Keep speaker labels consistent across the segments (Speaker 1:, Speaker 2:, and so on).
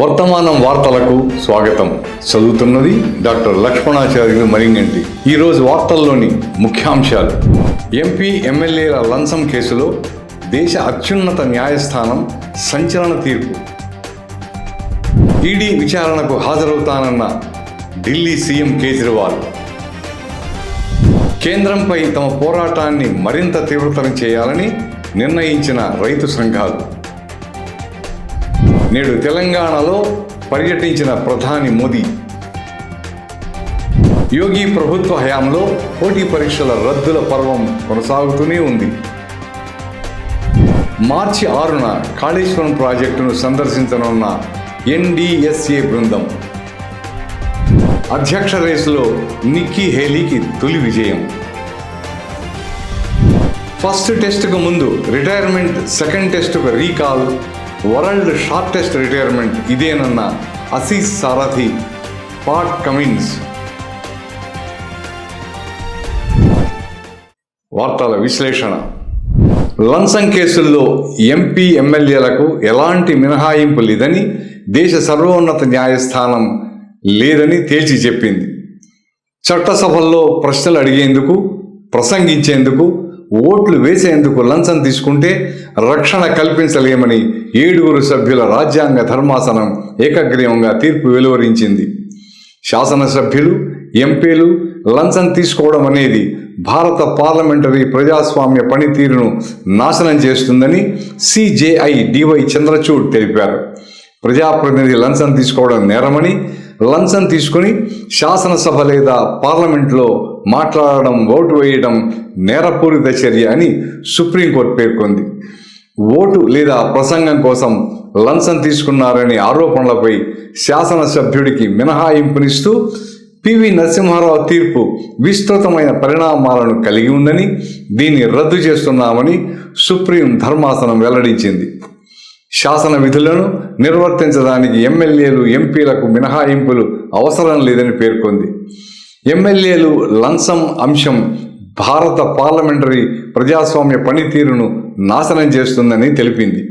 Speaker 1: వర్తమానం వార్తలకు స్వాగతం. చదువుతున్నది డాక్టర్ లక్ష్మణాచార్యులు మరింగంటి ఈరోజు వార్తల్లోని ముఖ్యాంశాలు. ఎంపీ ఎమ్మెల్యేల లంచం కేసులో దేశ అత్యున్నత న్యాయస్థానం సంచలన తీర్పు. ఈడీ విచారణకు హాజరవుతానన్న ఢిల్లీ సీఎం కేజ్రీవాల్. కేంద్రంపై తమ పోరాటాన్ని మరింత తీవ్రతరం చేయాలని నిర్ణయించిన రైతు సంఘాలు. నేడు తెలంగాణలో పర్యటించిన ప్రధాని మోదీ. యోగి ప్రభుత్వ హయాంలో పోటీ పరీక్షల రద్దుల పర్వం కొనసాగుతూనే ఉంది. మార్చి ఆరున కాళేశ్వరం ప్రాజెక్టును సందర్శించనున్న ఎన్డిఎస్ఏ బృందం. అధ్యక్ష రేసులో నిక్కీ హేలీకి తొలి విజయం. ఫస్ట్ టెస్టుకు ముందు రిటైర్మెంట్ సెకండ్ టెస్టుకు రీకాల్ వరల్డ్ షార్టెస్ట్ రిటైర్మెంట్ ఇదేనన్న అసీస్ సారథి పాట్ కమిన్స్. వార్తల విశ్లేషణ. లంచం కేసుల్లో ఎంపీ ఎమ్మెల్యేలకు ఎలాంటి మినహాయింపు లేదని దేశ సర్వోన్నత న్యాయస్థానం లేదని తేల్చి చెప్పింది. చట్టసభల్లో ప్రశ్నలు అడిగేందుకు ప్రసంగించేందుకు ఓట్లు వేసేందుకు లంచం తీసుకుంటే రక్షణ కల్పించలేమని ఏడుగురు సభ్యుల రాజ్యాంగ ధర్మాసనం ఏకగ్రీవంగా తీర్పు వెలువరించింది. శాసనసభ్యులు ఎంపీలు లంచం తీసుకోవడం అనేది భారత పార్లమెంటరీ ప్రజాస్వామ్య పనితీరును నాశనం చేస్తుందని సిజేఐ డివై చంద్రచూడ్ తెలిపారు. ప్రజాప్రతినిధి లంచం తీసుకోవడం నేరమని లంచం తీసుకుని శాసనసభ లేదా పార్లమెంట్లో మాట్లాడడం ఓటు వేయడం నేరపూరిత చర్య అని సుప్రీంకోర్టు పేర్కొంది. ఓటు లేదా ప్రసంగం కోసం లంచం తీసుకున్నారనే ఆరోపణలపై శాసనసభ్యుడికి మినహాయింపునిస్తూ పివి నరసింహారావు తీర్పు విస్తృతమైన పరిణామాలను కలిగి ఉందని దీన్ని రద్దు చేస్తున్నామని సుప్రీం ధర్మాసనం వెల్లడించింది. శాసన విధులను నిర్వర్తించడానికి ఎమ్మెల్యేలు ఎంపీలకు మినహాయింపులు అవసరం లేదని పేర్కొంది. ఎమ్మెల్యేలు లంచం అంశం భారత పార్లమెంటరీ ప్రజాస్వామ్య పనితీరును నాశనం చేస్తుందని తెలిపింది.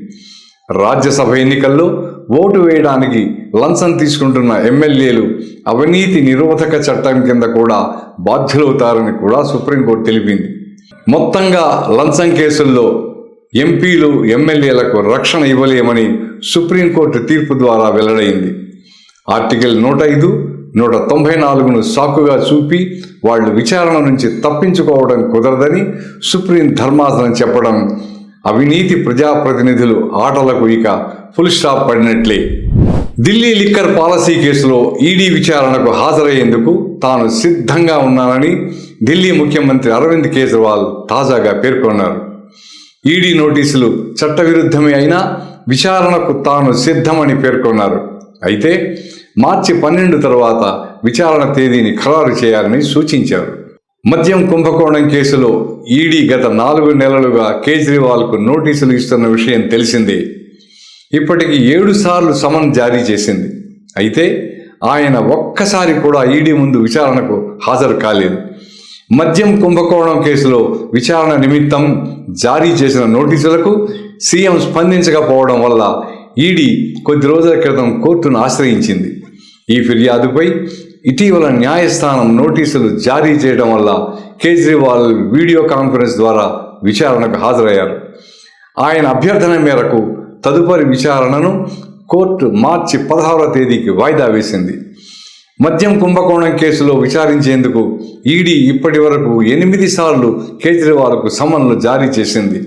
Speaker 1: రాజ్యసభ ఎన్నికల్లో ఓటు వేయడానికి లంచం తీసుకుంటున్న ఎమ్మెల్యేలు అవినీతి నిరోధక చట్టం కింద కూడా బాధ్యులవుతారని కూడా సుప్రీంకోర్టు తెలిపింది. మొత్తంగా లంచం కేసుల్లో ఎంపీలు ఎమ్మెల్యేలకు రక్షణ ఇవ్వలేమని సుప్రీంకోర్టు తీర్పు ద్వారా వెల్లడైంది. ఆర్టికల్ నూట ఐదు నూట తొంభై నాలుగును సాకుగా చూపి వాళ్ళు విచారణ నుంచి తప్పించుకోవడం కుదరదని సుప్రీం ధర్మాసనం చెప్పడం అవినీతి ప్రజాప్రతినిధులు ఆటలకు ఇక ఫుల్ స్టాప్ పడినట్లే. ఢిల్లీ లిక్కర్ పాలసీ కేసులో ఈడీ విచారణకు హాజరయ్యేందుకు తాను సిద్ధంగా ఉన్నానని ఢిల్లీ ముఖ్యమంత్రి అరవింద్ కేజ్రీవాల్ తాజాగా పేర్కొన్నారు. ఈడీ నోటీసులు చట్టవిరుద్ధమే అయినా విచారణకు తాను సిద్ధమని పేర్కొన్నారు. అయితే మార్చి పన్నెండు తర్వాత విచారణ తేదీని ఖరారు చేయాలని సూచించారు. మద్యం కుంభకోణం కేసులో ఈడీ గత నాలుగు నెలలుగా కేజ్రీవాల్కు నోటీసులు ఇస్తున్న విషయం తెలిసిందే. ఇప్పటికి ఏడు సార్లు సమన్ జారీ చేసింది. అయితే ఆయన ఒక్కసారి కూడా ఈడీ ముందు విచారణకు హాజరు కాలేదు. మద్యం కుంభకోణం కేసులో విచారణ నిమిత్తం జారీ చేసిన నోటీసులకు సీఎం స్పందించకపోవడం వల్ల ఈడీ కొద్ది రోజుల క్రితం కోర్టును ఆశ్రయించింది. ఈ ఫిర్యాదుపై ఇటీవల న్యాయస్థానం నోటీసులు జారీ చేయడం వల్ల కేజ్రీవాల్ వీడియో కాన్ఫరెన్స్ ద్వారా విచారణకు హాజరయ్యారు. ఆయన అభ్యర్థన మేరకు తదుపరి విచారణను కోర్టు మార్చి పదహారవ తేదీకి వాయిదా వేసింది. మద్యం కుంభకోణం కేసులో విచారించేందుకు ఈడీ ఇప్పటి వరకు ఎనిమిది సార్లు కేజ్రీవాల్కు సమన్లు జారీ చేసింది.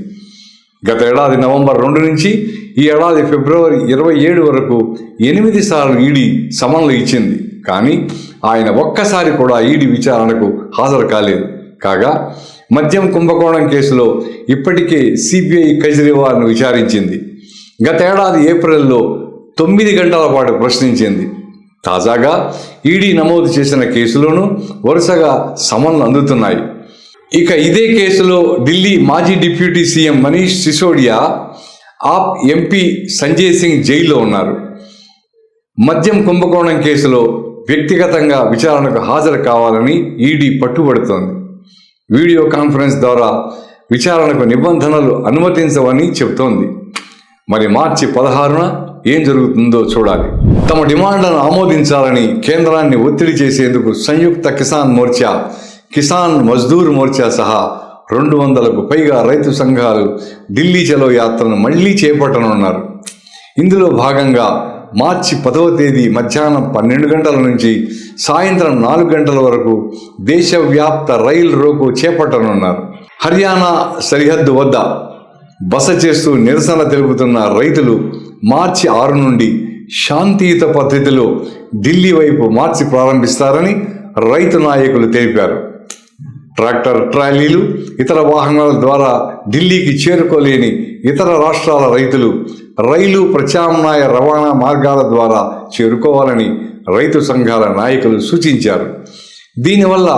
Speaker 1: గత ఏడాది నవంబర్ రెండు నుంచి ఈ ఏడాది ఫిబ్రవరి ఇరవై ఏడు వరకు ఎనిమిది సార్లు ఈడీ సమన్లు ఇచ్చింది. కానీ ఆయన ఒక్కసారి కూడా ఈడీ విచారణకు హాజరు కాలేదు. కాగా మద్యం కుంభకోణం కేసులో ఇప్పటికే సిబిఐ కేజ్రీవాల్ను విచారించింది. గత ఏడాది ఏప్రిల్లో తొమ్మిది గంటల పాటు ప్రశ్నించింది. తాజాగా ఈడీ నమోదు చేసిన కేసులోనూ వరుసగా సమన్లు అందుతున్నాయి. ఇక ఇదే కేసులో ఢిల్లీ మాజీ deputy CM Manish Sisodia AAP MP Sanjay Singh జైల్లో ఉన్నారు. మద్యం కుంభకోణం కేసులో వ్యక్తిగతంగా విచారణకు హాజరు కావాలని ఈడీ పట్టుబడుతోంది. వీడియో కాన్ఫరెన్స్ ద్వారా విచారణకు నిబంధనలు అనుమతించవని చెబుతోంది. మరి మార్చి పదహారున ఏం జరుగుతుందో చూడాలి. తమ డిమాండ్లను ఆమోదించాలని కేంద్రాన్ని ఒత్తిడి చేసేందుకు సంయుక్త కిసాన్ మోర్చా కిసాన్ మజ్దూర్ మోర్చా సహా రెండు వందలకు పైగా రైతు సంఘాలు ఢిల్లీ చలో యాత్రను మళ్ళీ చేపట్టనున్నారు. ఇందులో భాగంగా మార్చి పదవ తేదీ మధ్యాహ్నం పన్నెండు గంటల నుంచి సాయంత్రం నాలుగు గంటల వరకు దేశవ్యాప్త రైలు రోకు చేపట్టనున్నారు. హర్యానా సరిహద్దు వద్ద బస చేస్తూ నిరసన తెలుపుతున్న రైతులు మార్చి ఆరు నుండి శాంతియుత పద్ధతిలో ఢిల్లీ వైపు మార్చి ప్రారంభిస్తారని రైతు నాయకులు తెలిపారు. ట్రాక్టర్ ట్రాలీలు ఇతర వాహనాల ద్వారా ఢిల్లీకి చేరుకోలేని ఇతర రాష్ట్రాల రైతులు రైలు ప్రత్యామ్నాయ రవాణా మార్గాల ద్వారా చేరుకోవాలని రైతు సంఘాల నాయకులు సూచించారు. దీనివల్ల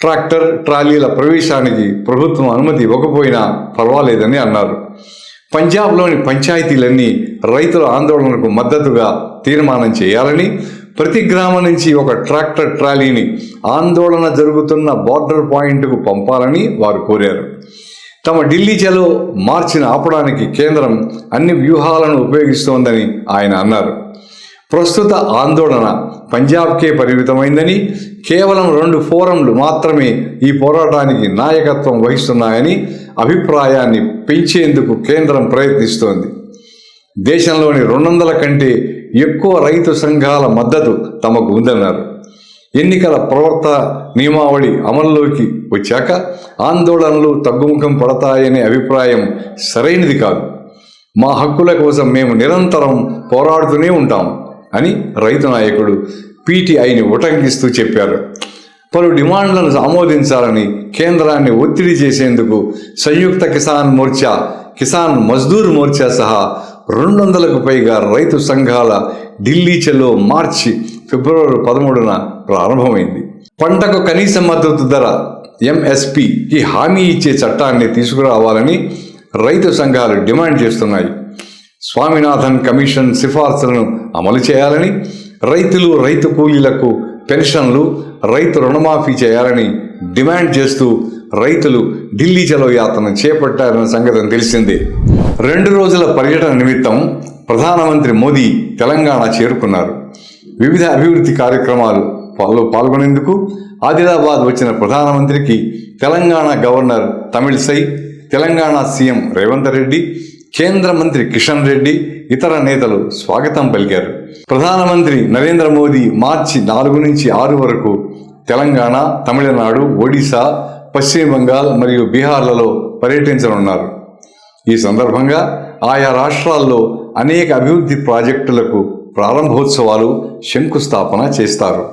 Speaker 1: ట్రాక్టర్ ట్రాలీల ప్రవేశానికి ప్రభుత్వం అనుమతి ఇవ్వకపోయినా పర్వాలేదని అన్నారు. పంజాబ్లోని పంచాయతీలన్నీ రైతుల ఆందోళనకు మద్దతుగా తీర్మానం చేయాలని ప్రతి గ్రామం నుంచి ఒక ట్రాక్టర్ ట్రాలీని ఆందోళన జరుగుతున్న బార్డర్ పాయింట్కు పంపాలని వారు కోరారు. తమ ఢిల్లీ చలో మార్చిని ఆపడానికి కేంద్రం అన్ని వ్యూహాలను ఉపయోగిస్తోందని ఆయన అన్నారు. ప్రస్తుత ఆందోళన పంజాబ్కే పరిమితమైందని కేవలం రెండు ఫోరంలు మాత్రమే ఈ పోరాటానికి నాయకత్వం వహిస్తున్నాయని అభిప్రాయాన్ని పెంచేందుకు కేంద్రం ప్రయత్నిస్తోంది. దేశంలోని రెండు వందల కంటే ఎక్కువ రైతు సంఘాల మద్దతు తమకు ఉందన్నారు ఎన్నికల ప్రవర్త నియమావళి అమల్లోకి వచ్చాక ఆందోళనలు తగ్గుముఖం పడతాయనే అభిప్రాయం సరైనది కాదు. మా హక్కుల కోసం మేము నిరంతరం పోరాడుతూనే ఉంటాం అని రైతు నాయకుడు పీటీఐని ఉటంకిస్తూ చెప్పారు. పలు డిమాండ్లను ఆమోదించాలని కేంద్రాన్ని ఒత్తిడి చేసేందుకు సంయుక్త కిసాన్ మోర్చా కిసాన్ మజ్దూర్ మోర్చా సహా రెండు వందలకు పైగా రైతు సంఘాల ఢిల్లీ చెలో మార్చి ఫిబ్రవరి పదమూడున ప్రారంభమైంది. పంటకు కనీస మద్దతు ధర ఎంఎస్పికి హామీ ఇచ్చే చట్టాన్ని తీసుకురావాలని రైతు సంఘాలు డిమాండ్ చేస్తున్నాయి. స్వామినాథన్ కమిషన్ సిఫార్సులను అమలు చేయాలని రైతులు రైతు కూలీలకు పెన్షన్లు రైతు రుణమాఫీ చేయాలని డిమాండ్ చేస్తూ రైతులు ఢిల్లీ చలో యాత్రను చేపట్టారన్న సంగతి తెలిసిందే. రెండు రోజుల పర్యటన నిమిత్తం ప్రధానమంత్రి మోదీ తెలంగాణ చేరుకున్నారు. వివిధ అభివృద్ధి కార్యక్రమాలు పాల్గొ పాల్గొనేందుకు ఆదిలాబాద్ వచ్చిన ప్రధానమంత్రికి తెలంగాణ గవర్నర్ తమిళిసై తెలంగాణ సీఎం రేవంత్ రెడ్డి కేంద్ర మంత్రి కిషన్ రెడ్డి ఇతర నేతలు స్వాగతం పలికారు. ప్రధానమంత్రి నరేంద్ర మోదీ మార్చి నాలుగు నుంచి ఆరు వరకు తెలంగాణ తమిళనాడు ఒడిశా పశ్చిమ బెంగాల్ మరియు బీహార్లలో పర్యటించనున్నారు. ఈ సందర్భంగా ఆయా రాష్ట్రాల్లో అనేక అభివృద్ధి ప్రాజెక్టులకు ప్రారంభోత్సవాలు శంకుస్థాపన చేస్తారు.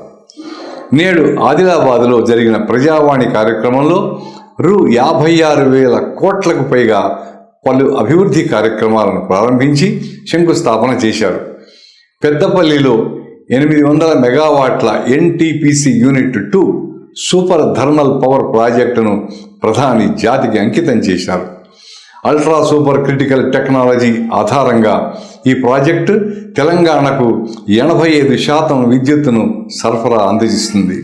Speaker 1: నేడు ఆదిలాబాద్లో జరిగిన ప్రజావాణి కార్యక్రమంలో రూ యాభై ఆరు వేల కోట్లకు పైగా పలు అభివృద్ధి కార్యక్రమాలను ప్రారంభించి శంకుస్థాపన చేశారు. పెద్దపల్లిలో ఎనిమిది వందల మెగావాట్ల NTPC unit two super thermal power ప్రాజెక్టును ప్రధాని జాతికి అంకితం చేశారు. అల్ట్రా సూపర్ క్రిటికల్ టెక్నాలజీ ఆధారంగా ఈ ప్రాజెక్టు తెలంగాణకు ఎనభై ఐదు శాతం విద్యుత్తును సరఫరా అందజేస్తుంది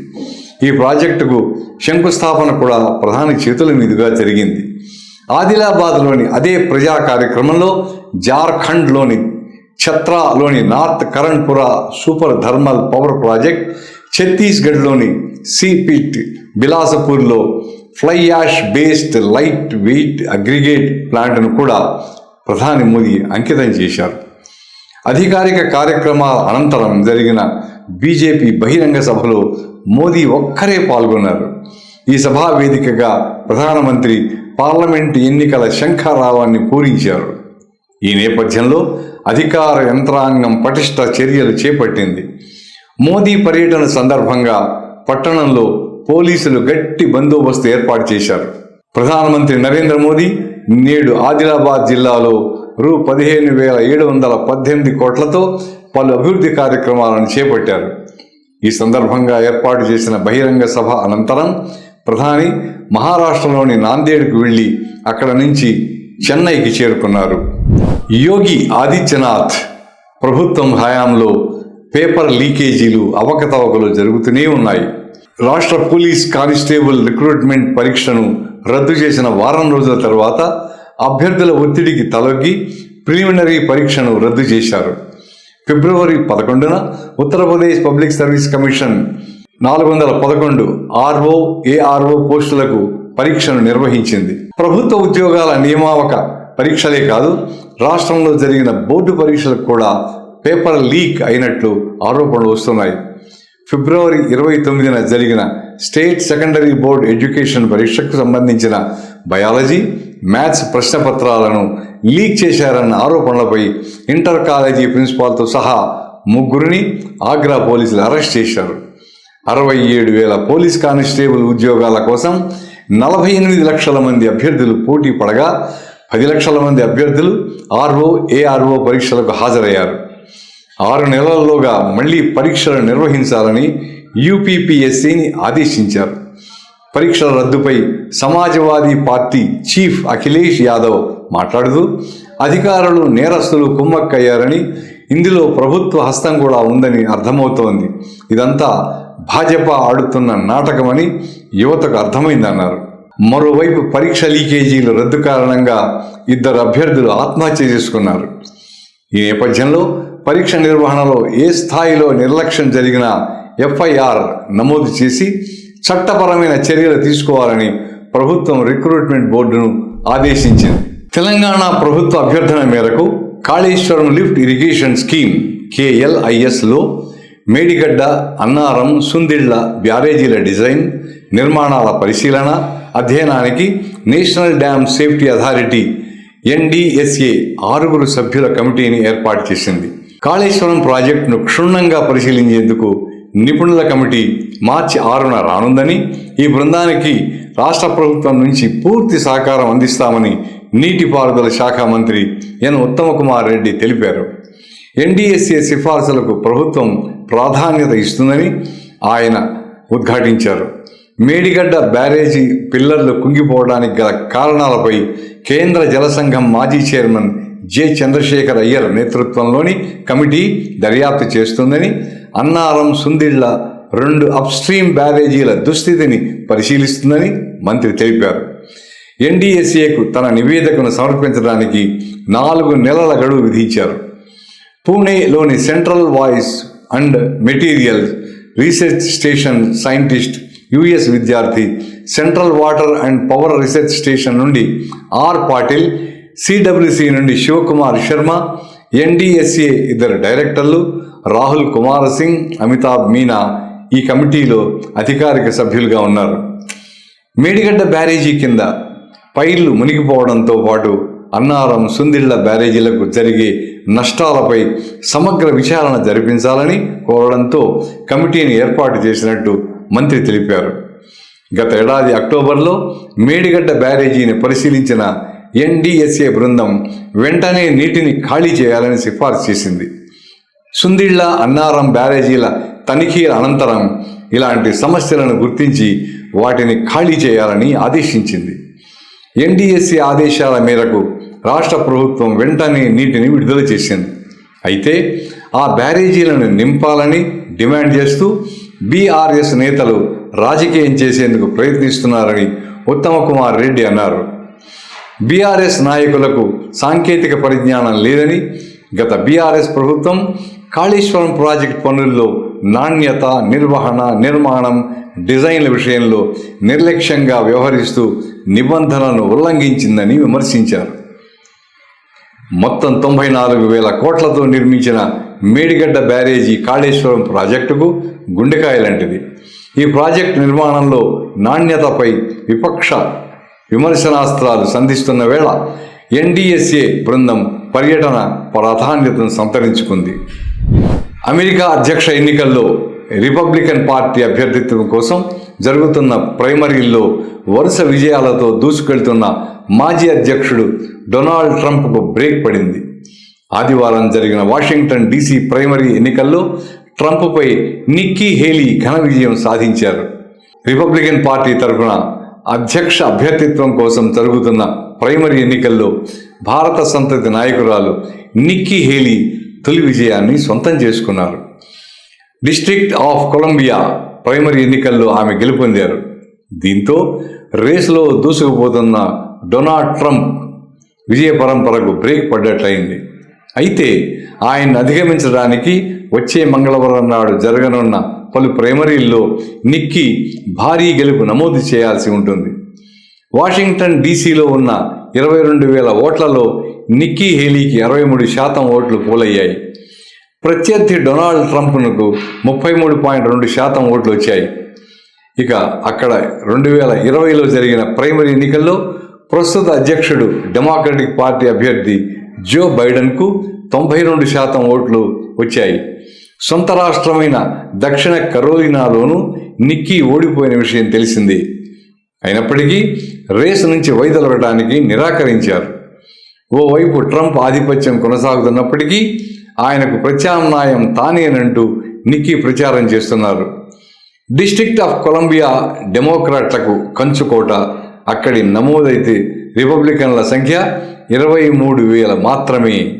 Speaker 1: ఈ ప్రాజెక్టుకు శంకుస్థాపన కూడా ప్రధాని చేతుల మీదుగా జరిగింది. ఆదిలాబాద్లోని అదే ప్రజా కార్యక్రమంలో జార్ఖండ్లోని ఛత్రాలోని North Karanpura super thermal power project ఛత్తీస్గఢ్లోని సిపిట్ బిలాసపూర్లో fly ash based light weight aggregate ప్లాంట్ను కూడా ప్రధాని మోదీ అంకితం చేశారు. అధికారిక కార్యక్రమాల అనంతరం జరిగిన బీజేపీ బహిరంగ సభలో మోదీ ఒక్కరే పాల్గొన్నారు. ఈ సభా వేదికగా ప్రధానమంత్రి పార్లమెంటు ఎన్నికల శంఖారావాన్ని పూరించారు. ఈ నేపథ్యంలో అధికార యంత్రాంగం పటిష్ట చర్యలు చేపట్టింది. మోదీ పర్యటన సందర్భంగా పట్టణంలో పోలీసులు గట్టి బందోబస్తు ఏర్పాటు చేశారు. ప్రధానమంత్రి నరేంద్ర మోదీ నేడు ఆదిలాబాద్ జిల్లాలో రూ పదిహేను వేల ఏడు వందల పద్దెనిమిది కోట్లతో పలు అభివృద్ధి కార్యక్రమాలను చేపట్టారు. ఈ సందర్భంగా ఏర్పాటు చేసిన బహిరంగ సభ అనంతరం ప్రధాని మహారాష్ట్రలోని నాందేడ్కు వెళ్ళి అక్కడ నుంచి చెన్నైకి చేరుకున్నారు. యోగి ఆదిత్యనాథ్ ప్రభుత్వం హయాంలో పేపర్ లీకేజీలు అవకతవకలు జరుగుతూనే ఉన్నాయి. రాష్ట్ర పోలీస్ కానిస్టేబుల్ రిక్రూట్మెంట్ పరీక్షను రద్దు చేసిన వారం రోజుల తర్వాత అభ్యర్థుల ఒత్తిడికి తలొగ్గి ప్రిలిమినరీ పరీక్షను రద్దు చేశారు. ఫిబ్రవరి పదకొండున ఉత్తరప్రదేశ్ పబ్లిక్ సర్వీస్ కమిషన్ నాలుగు వందల పదకొండు ఆర్ఓ ఏఆర్ఓ పోస్టులకు పరీక్షను నిర్వహించింది. ప్రభుత్వ ఉద్యోగాల నియమావక పరీక్షలే కాదు రాష్ట్రంలో జరిగిన బోర్డు పరీక్షలకు కూడా పేపర్ లీక్ అయినట్లు ఆరోపణలు వస్తున్నాయి. ఫిబ్రవరి ఇరవై తొమ్మిదిన జరిగిన స్టేట్ సెకండరీ బోర్డ్ ఎడ్యుకేషన్ పరీక్షకు సంబంధించిన బయాలజీ మ్యాథ్స్ ప్రశ్నపత్రాలను లీక్ చేశారన్న ఆరోపణలపై ఇంటర్ కాలేజీ ప్రిన్సిపాల్తో సహా ముగ్గురిని ఆగ్రా పోలీసులు అరెస్ట్ చేశారు. అరవై ఏడు వేల పోలీస్ కానిస్టేబుల్ ఉద్యోగాల కోసం నలభై ఎనిమిది లక్షల మంది అభ్యర్థులు పోటీ పడగా పది లక్షల మంది అభ్యర్థులు ఆర్ఓ ఏఆర్ఓ పరీక్షలకు హాజరయ్యారు. ఆరు నెలల్లోగా మళ్ళీ పరీక్షలు నిర్వహించాలని యూపీపీఎస్సీని ఆదేశించారు. పరీక్షల రద్దుపై సమాజవాదీ పార్టీ చీఫ్ అఖిలేష్ యాదవ్ మాట్లాడుతూ అధికారులు నేరస్తులు కుమ్మక్కయ్యారని ఇందులో ప్రభుత్వ హస్తం కూడా ఉందని అర్థమవుతోంది. ఇదంతా భాజపా ఆడుతున్న నాటకమని యువతకు అర్థమైందన్నారు. మరోవైపు పరీక్ష లీకేజీలు రద్దు కారణంగా ఇద్దరు అభ్యర్థులు ఆత్మహత్య చేసుకున్నారు. ఈ నేపథ్యంలో పరీక్ష నిర్వహణలో ఏ స్థాయిలో నిర్లక్ష్యం జరిగినా ఎఫ్ఐఆర్ నమోదు చేసి చట్టపరమైన చర్యలు తీసుకోవాలని ప్రభుత్వం రిక్రూట్మెంట్ బోర్డును ఆదేశించింది. తెలంగాణ ప్రభుత్వ అభ్యర్థన మేరకు కాళేశ్వరం లిఫ్ట్ ఇరిగేషన్ స్కీమ్ కేఎల్ఐఎస్లో మేడిగడ్డ అన్నారం సుందిళ్ళ బ్యారేజీల డిజైన్ నిర్మాణాల పరిశీలన అధ్యయనానికి national dam safety authority NDSA ఆరుగురు సభ్యుల కమిటీని ఏర్పాటు చేసింది. కాళేశ్వరం ప్రాజెక్టును క్షుణ్ణంగా పరిశీలించేందుకు నిపుణుల కమిటీ మార్చి ఆరున రానుందని ఈ బృందానికి రాష్ట్ర ప్రభుత్వం నుంచి పూర్తి సహకారం అందిస్తామని నీటిపారుదల శాఖ మంత్రి ఎన్ ఉత్తమకుమార్ రెడ్డి తెలిపారు. ఎన్డీఎస్ఏ సిఫార్సులకు ప్రభుత్వం ప్రాధాన్యత ఇస్తుందని ఆయన ఉద్ఘాటించారు. మేడిగడ్డ బ్యారేజీ పిల్లర్లు కుంగిపోవడానికి గల కారణాలపై కేంద్ర జల సంఘం మాజీ చైర్మన్ జె చంద్రశేఖర్ అయ్యర్ నేతృత్వంలోని కమిటీ దర్యాప్తు చేస్తుందని అన్నారం సుందిళ్ళ రెండు అప్స్ట్రీమ్ బ్యారేజీల దుస్థితిని పరిశీలిస్తుందని మంత్రి తెలిపారు. ఎన్డీఎస్ఏకు తన నివేదికను సమర్పించడానికి నాలుగు నెలల గడువు విధించారు. పూణేలోని central voice and material research station scientist US విద్యార్థి central water and power research station నుండి ఆర్ పాటిల్ సిడబ్ల్యూసి నుండి శివకుమార్ శర్మ ఎన్డీఎస్ఏ ఇద్దరు డైరెక్టర్లు రాహుల్ కుమార్ సింగ్ అమితాబ్ మీనా ఈ కమిటీలో అధికారిక సభ్యులుగా ఉన్నారు. మేడిగడ్డ బ్యారేజీ కింద పైర్లు మునిగిపోవడంతో పాటు అన్నారం సుందిళ్ళ బ్యారేజీలకు జరిగే నష్టాలపై సమగ్ర విచారణ జరిపించాలని కోరడంతో కమిటీని ఏర్పాటు చేసినట్టు మంత్రి తెలిపారు. గత ఏడాది అక్టోబర్లో మేడిగడ్డ బ్యారేజీని పరిశీలించిన ఎన్డీఎస్ఏ బృందం వెంటనే నీటిని ఖాళీ చేయాలని సిఫార్సు చేసింది. సుందిళ్ళ అన్నారం బ్యారేజీల తనిఖీల అనంతరం ఇలాంటి సమస్యలను గుర్తించి వాటిని ఖాళీ చేయాలని ఆదేశించింది. ఎన్డీఎస్సీ ఆదేశాల మేరకు రాష్ట్ర ప్రభుత్వం వెంటనే నీటిని విడుదల చేసింది. అయితే ఆ బ్యారేజీలను నింపాలని డిమాండ్ చేస్తూ బీఆర్ఎస్ నేతలు రాజకీయం చేసేందుకు ప్రయత్నిస్తున్నారని ఉత్తమ కుమార్ రెడ్డి అన్నారు. బీఆర్ఎస్ నాయకులకు సాంకేతిక పరిజ్ఞానం లేదని గత బీఆర్ఎస్ ప్రభుత్వం కాళేశ్వరం ప్రాజెక్ట్ పనుల్లో నాణ్యత నిర్వహణ నిర్మాణం డిజైన్ల విషయంలో నిర్లక్ష్యంగా వ్యవహరిస్తూ నిబంధనలను ఉల్లంఘించిందని విమర్శించారు. మొత్తం తొంభై నాలుగు వేల కోట్లతో నిర్మించిన మేడిగడ్డ బ్యారేజీ కాళేశ్వరం ప్రాజెక్టుకు గుండెకాయ లాంటిది. ఈ ప్రాజెక్టు నిర్మాణంలో నాణ్యతపై విపక్ష విమర్శనాస్త్రాలు సంధిస్తున్న వేళ ఎన్డీఎస్ఏ బృందం పర్యటన ప్రాధాన్యతను సంతరించుకుంది. అమెరికా అధ్యక్ష ఎన్నికల్లో రిపబ్లికన్ పార్టీ అభ్యర్థిత్వం కోసం జరుగుతున్న ప్రైమరీల్లో వరుస విజయాలతో దూసుకెళ్తున్న మాజీ అధ్యక్షుడు డొనాల్డ్ ట్రంప్కు బ్రేక్ పడింది. ఆదివారం జరిగిన వాషింగ్టన్ డీసీ ప్రైమరీ ఎన్నికల్లో ట్రంప్పై నిక్కీ హేలీ ఘన విజయం సాధించారు. రిపబ్లికన్ పార్టీ తరఫున అధ్యక్ష అభ్యర్థిత్వం కోసం జరుగుతున్న ప్రైమరీ ఎన్నికల్లో భారత సంతతి నాయకురాలు నిక్కీ హేలీ తొలి విజయాన్ని సొంతం చేసుకున్నారు. డిస్ట్రిక్ట్ ఆఫ్ కొలంబియా ప్రైమరీ ఎన్నికల్లో ఆమె గెలుపొందారు. దీంతో రేసులో దూసుకుపోతున్న డొనాల్డ్ ట్రంప్ విజయ పరంపరకు బ్రేక్ పడ్డట్లయింది. అయితే ఆయన్ని అధిగమించడానికి వచ్చే మంగళవారం నాడు జరగనున్న పలు ప్రైమరీల్లో నిక్కీ భారీ గెలుపు నమోదు చేయాల్సి ఉంటుంది. వాషింగ్టన్ డీసీలో ఉన్న ఇరవై రెండు వేల ఓట్లలో నిక్కీ హేలీకి అరవై మూడు శాతం ఓట్లు పోలయ్యాయి. ప్రత్యర్థి డొనాల్డ్ ట్రంప్నకు ముప్పై మూడు పాయింట్ రెండు శాతం ఓట్లు వచ్చాయి. ఇక అక్కడ రెండు వేల ఇరవైలో జరిగిన ప్రైమరీ ఎన్నికల్లో ప్రస్తుత అధ్యక్షుడు డెమోక్రటిక్ పార్టీ అభ్యర్థి జో బైడెన్కు తొంభై రెండు శాతం ఓట్లు వచ్చాయి. సొంత రాష్ట్రమైన దక్షిణ కరోలినాలోనూ నిక్కీ ఓడిపోయిన విషయం తెలిసింది. అయినప్పటికీ రేసు నుంచి వైదొలగడానికి నిరాకరించారు. ఓవైపు ట్రంప్ ఆధిపత్యం కొనసాగుతున్నప్పటికీ ఆయనకు ప్రత్యామ్నాయం తానేనంటూ నిక్కీ ప్రచారం చేస్తున్నారు. డిస్ట్రిక్ట్ ఆఫ్ కొలంబియా డెమోక్రాట్లకు కంచుకోట అక్కడి నమోదైతే రిపబ్లికన్ల సంఖ్య ఇరవై మూడు వేల మాత్రమే.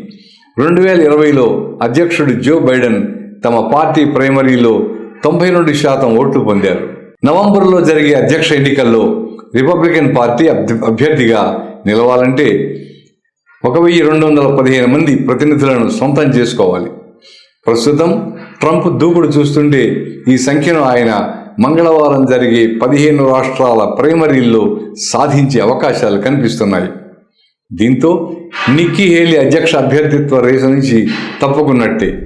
Speaker 1: రెండు వేల ఇరవైలో అధ్యక్షుడు జో బైడెన్ తమ పార్టీ ప్రైమరీలో తొంభై రెండు శాతం ఓట్లు పొందారు. నవంబర్లో జరిగే అధ్యక్ష ఎన్నికల్లో రిపబ్లికన్ పార్టీ అభ్య- అభ్యర్థిగా నిలవాలంటే ఒక వెయ్యి రెండు వందల పదిహేను మంది ప్రతినిధులను సొంతం చేసుకోవాలి. ప్రస్తుతం ట్రంప్ దూకుడు చూస్తుంటే ఈ సంఖ్యను ఆయన మంగళవారం జరిగే పదిహేను రాష్ట్రాల ప్రైమరీల్లో సాధించే అవకాశాలు కనిపిస్తున్నాయి. దీంతో నిక్కీ హేలీ అధ్యక్ష అభ్యర్థిత్వ రేసు నుంచి తప్పుకున్నట్టే.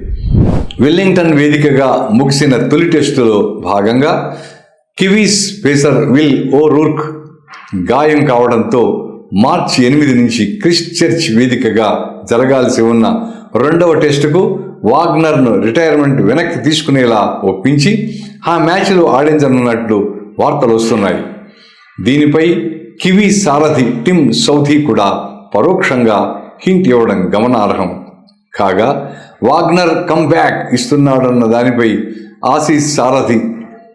Speaker 1: వెల్లింగ్టన్ వేదికగా ముగిసిన తొలి టెస్టులో భాగంగా Kiwis pacer Will O'Rourke గాయం కావడంతో మార్చి ఎనిమిది నుంచి క్రిస్ట్ చర్చ్ వేదికగా జరగాల్సి ఉన్న రెండవ టెస్టుకు వాగ్నర్ను రిటైర్మెంట్ వెనక్కి తీసుకునేలా ఒప్పించి ఆ మ్యాచ్లో ఆడించనున్నట్లు వార్తలు వస్తున్నాయి. దీనిపై కివీ సారథి టిమ్ సౌథీ కూడా పరోక్షంగా హింట్ ఇవ్వడం గమనార్హం. కాగా వాగ్నర్ కంబ్యాక్ ఇస్తున్నాడన్న దానిపై ఆసీస్ సారథి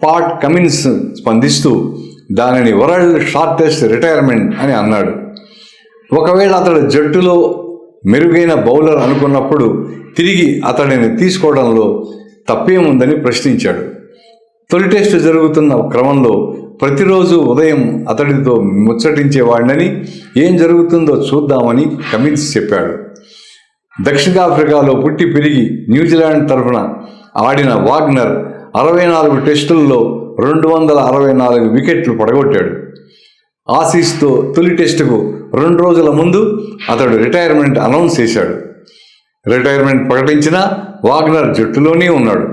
Speaker 1: పాట్ కమిన్స్ స్పందిస్తూ దానిని వరల్డ్ షార్టెస్ట్ రిటైర్మెంట్ అని అన్నాడు. ఒకవేళ అతడు జట్టులో మెరుగైన బౌలర్ అనుకున్నప్పుడు తిరిగి అతడిని తీసుకోవడంలో తప్పేముందని ప్రశ్నించాడు. తొలి టెస్టు జరుగుతున్న క్రమంలో ప్రతిరోజు ఉదయం అతడితో ముచ్చటించేవాడినని ఏం జరుగుతుందో చూద్దామని కమిన్స్ చెప్పాడు. దక్షిణాఫ్రికాలో పుట్టి పెరిగి న్యూజిలాండ్ తరఫున ఆడిన వాగ్నర్ అరవై నాలుగు టెస్టుల్లో రెండు వందల అరవై నాలుగు వికెట్లు పడగొట్టాడు. ఆసీస్తో తొలి టెస్టుకు రెండు రోజుల ముందు అతడు రిటైర్మెంట్ అనౌన్స్ చేశాడు. రిటైర్మెంట్ ప్రకటించిన వాగ్నర్ జట్టులోనే ఉన్నాడు.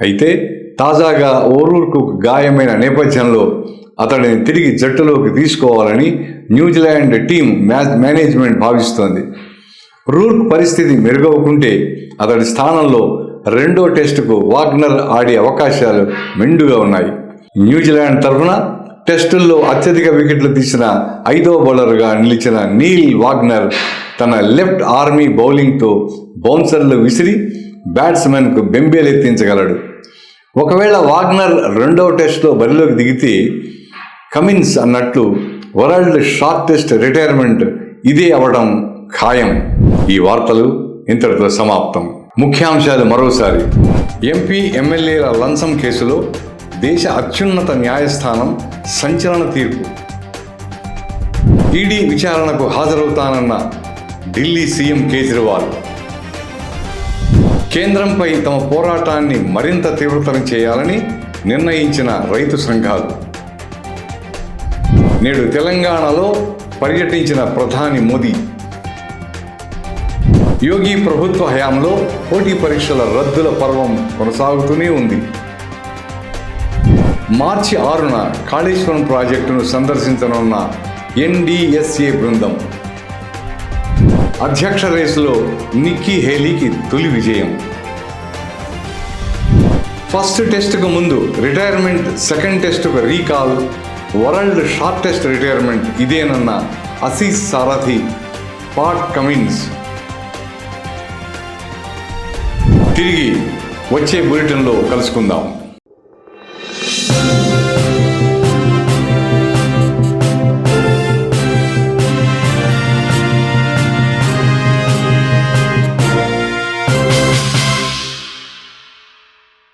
Speaker 1: అయితే తాజాగా ఓరూర్కు గాయమైన నేపథ్యంలో అతడిని తిరిగి జట్టులోకి తీసుకోవాలని న్యూజిలాండ్ టీం మ్యాచ్ మేనేజ్మెంట్ భావిస్తోంది. రూర్క్ పరిస్థితి మెరుగవుకుంటే అతడి స్థానంలో రెండో టెస్టుకు వాగ్నర్ ఆడే అవకాశాలు మెండుగా ఉన్నాయి. న్యూజిలాండ్ తరఫున టెస్టుల్లో అత్యధిక వికెట్లు తీసిన ఐదో బౌలర్గా నిలిచిన నీల్ వాగ్నర్ తన లెఫ్ట్ ఆర్మీ బౌలింగ్తో బౌన్సర్లు విసిరి బ్యాట్స్మెన్కు బెంబేలెత్తించగలడు. ఒకవేళ వాగ్నర్ రెండవ టెస్ట్లో బరిలోకి దిగితే కమిన్స్ అన్నట్లు వరల్డ్ షార్టెస్ట్ రిటైర్మెంట్ ఇదే అవడం ఖాయం. ఈ వార్తలు ఇంతటితో సమాప్తం. ముఖ్యాంశాలు మరోసారి. ఎంపీ ఎమ్మెల్యేల లంచం కేసులో దేశ అత్యున్నత న్యాయస్థానం సంచలన తీర్పు. ఈడీ విచారణకు హాజరవుతానన్న ఢిల్లీ సీఎం కేజ్రీవాల్. కేంద్రంపై తమ పోరాటాన్ని మరింత తీవ్రతరం చేయాలని నిర్ణయించిన రైతు సంఘాలు. నేడు తెలంగాణలో పర్యటించిన ప్రధాని మోదీ. యోగి ప్రభుత్వ హయాంలో పోటీ పరీక్షల రద్దుల పర్వం కొనసాగుతూనే ఉంది. మార్చి ఆరున కాళేశ్వరం ప్రాజెక్టును సందర్శించనున్న ఎన్డీఎస్ఏ బృందం. అధ్యక్ష రేసులో నిక్కీ హేలీకి తొలి విజయం. ఫస్ట్ టెస్టుకు ముందు రిటైర్మెంట్ సెకండ్ టెస్టుకు రీకాల్ వరల్డ్ షార్టెస్ట్ రిటైర్మెంట్ ఇదేనన్న అసీస్ సారథి పాట్ కమిన్స్. తిరిగి వచ్చే బులెటిన్లో కలుసుకుందాం.